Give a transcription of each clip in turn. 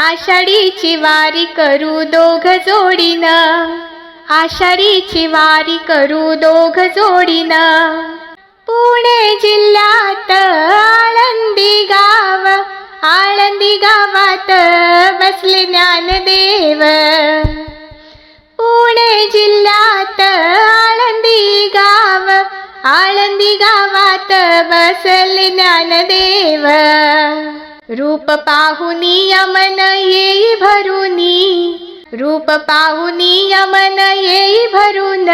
आषाढीची वारी करू दोघ जोडीन. आषाढीची वारी करू दोघ जोडीन. पुणे जिल्ह्यात आळंदी गाव आळंदी गावात बसले ज्ञानदेव. पुणे जिल्ह्यात आळंदी गाव आळंदी गावात बसले ज्ञानदेव. रूप पाहुनी यमन रूप पाहुनी यमन येई भरून.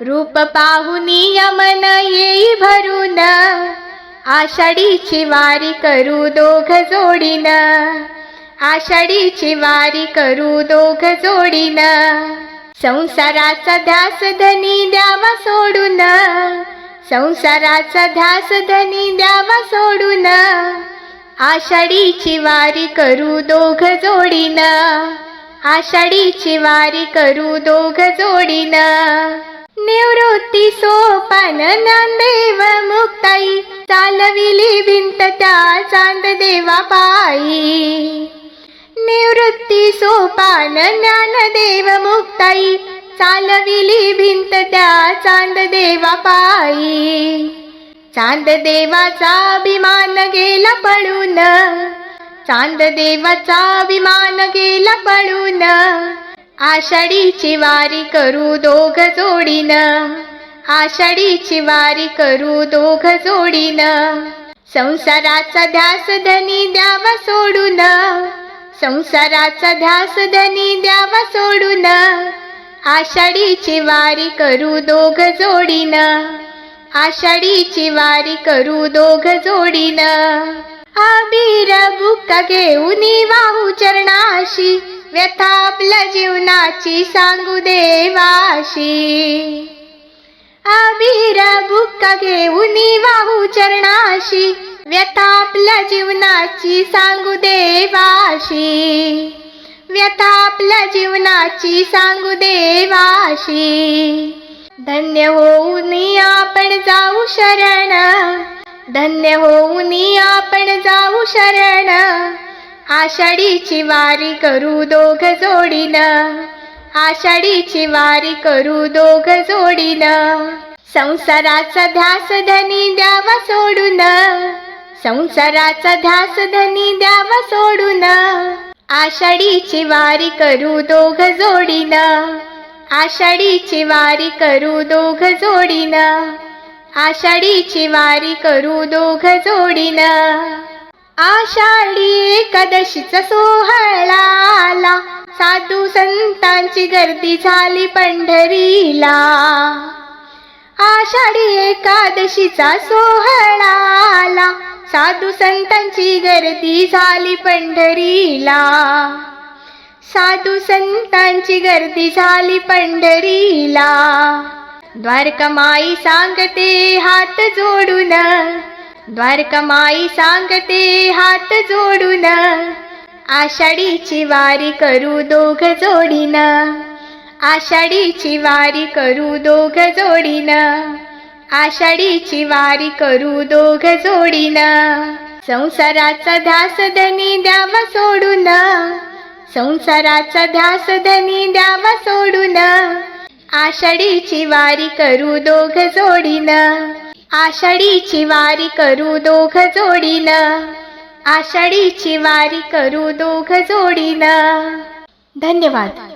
रूप पाहुनी यमन येई भरून. आषाढीची वारी करू दोघ जोडीन. आषाढीची वारी करू दोघ जोडीन. संसाराचा ध्यास धनी द्यावा सोडून. संसाराचा ध्यास धनी द्यावा सोडून. आषाढीची वारी करू दोघ जोडीन. आषाढीची वारी करू दोघ जोडीन. निवृत्ती सोपान ज्ञानदेव मुक्ताई चालविली भिंत त्या चांददेवा पायी. निवृत्ती सोपान ज्ञानदेव मुक्ताई चालविली भिंत त्या चांददेवा पायी. चांददेवाचा अभिमान गेला पळून चांददेवाचा विमान गेला पळून आषाढीची वारी करू दोघ जोडीन. आषाढीची वारी करू दोघ जोडीन. संसाराचा ध्यास धनी द्यावा सोडून. संसाराचा ध्यास धनी द्यावा सोडून. आषाढीची वारी करू दोघ जोडीन. आषाढीची वारी करू दोघ जोडीन. आबीर बुक्का घेऊन वाहू चरणाशी व्यथा आपल्या जीवनाची सांगू देवाशी आबीर बुक्का घेऊन वाहू चरणाशी व्यथा आपल्या जीवनाची सांगू देवाशी व्यथा आपल्या जीवनाची सांगू देवाशी धन्य होऊन आपण जाऊ शरण. धन्य होऊन आपण जाऊ शरण. आषाढीची वारी करू दोघ जोडीन. आषाढीची वारी करू दोघ जोडीन. संसाराचा ध्यास धनी द्यावा सोडून. संसाराचा ध्यास धनी द्यावा सोडून. आषाढीची वारी करू दोघ जोडीन. आषाढीची वारी करू दोघ जोडीन. आषाढीची वारी करू दोघ जोडीन. आषाढी एकादशीचा सोहळा आला. साधू संतांची गर्दी झाली पंढरीला. आषाढी एकादशीचा सोहळा आला. साधू संतांची गर्दी झाली पंढरीला. साधू संतांची गर्दी झाली पंढरीला. द्वारकमाई सांगते हात जोडून द्वारकमाई सांगते हात जोडून आषाढीची वारी करू दोघ जोडीन आषाढीची वारी करू दोघ जोडीन आषाढीची वारी करू दोघ जोडीन संसाराचा ध्यास धनी द्यावा सोडून संसाराचा ध्यास धनी द्यावा सोडून आषाढीची वारी करू दोघ जोडीन. आषाढीची वारी करू दोघ जोडीन. आषाढीची वारी करू दोघ जोडीन. धन्यवाद.